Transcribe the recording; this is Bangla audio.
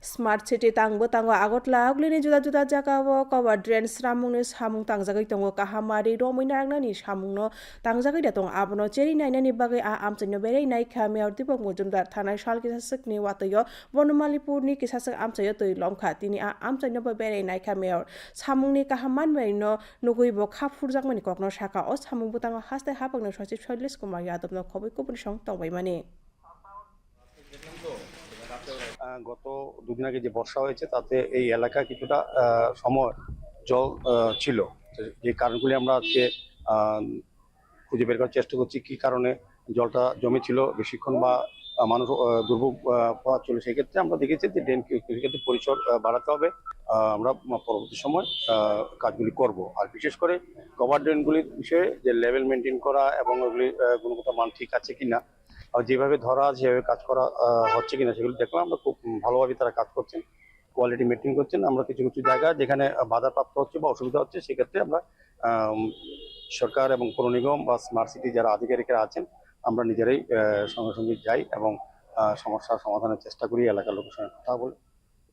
smart city tangbo tango agotla aglini juda juda jaga o cover drain sramungni samung tangjagoi tongo kahamari romoi narangnani samungno tangjagoi da tong abono cheri nainani bagoi a amchaino berei naikha mayor dipok mujumdar thanai sal kisasakni watayo বনমালীপুরনি কিসাসক আমচাইও তৈ লমখা তিনি আ আমচাইনো bo berei naikha mayor samungni kaham manbaino nugui bo khapfurjakmani kokno saka o samung butango haste hapakno sachib shailesh kumar yadovno khoboi kubuni song tongbaimani আহ, গত দুদিন আগে যে বর্ষা হয়েছে, তাতে এই এলাকা কিছুটা সময় জল ছিল। যে কারণগুলি আমরা আজকে খুঁজে বের করার চেষ্টা করছি, কি কারণে জলটা জমে ছিল বেশিক্ষণ বা মানুষ দুর্ভোগ পাওয়া ছিল সেক্ষেত্রে আমরা দেখেছি যে ড্রেন ক্ষেত্রে পরিসর বাড়াতে হবে। আমরা পরবর্তী সময় কাজগুলি করব। আর বিশেষ করে কভার ড্রেনগুলির বিষয়ে যে লেভেল মেনটেন করা এবং ওগুলি গুণগত মান ঠিক আছে কিনা আর যেভাবে ধরা যেভাবে কাজ করা হচ্ছে কিনা সেগুলো দেখলাম। আমরা খুব ভালোভাবে তারা কাজ করছেন। কোয়ালিটি মেনটেন করছেন। আমরা কিছু কিছু জায়গা যেখানে বাধাপ্রাপ্ত হচ্ছে বা অসুবিধা হচ্ছে, সেক্ষেত্রে আমরা সরকার এবং পৌর নিগম বা স্মার্ট সিটি যারা আধিকারিকরা আছেন, আমরা নিজেরাই সঙ্গে সঙ্গে যাই এবং সমস্যার সমাধানের চেষ্টা করি এলাকার লোকের সঙ্গে কথা বলে।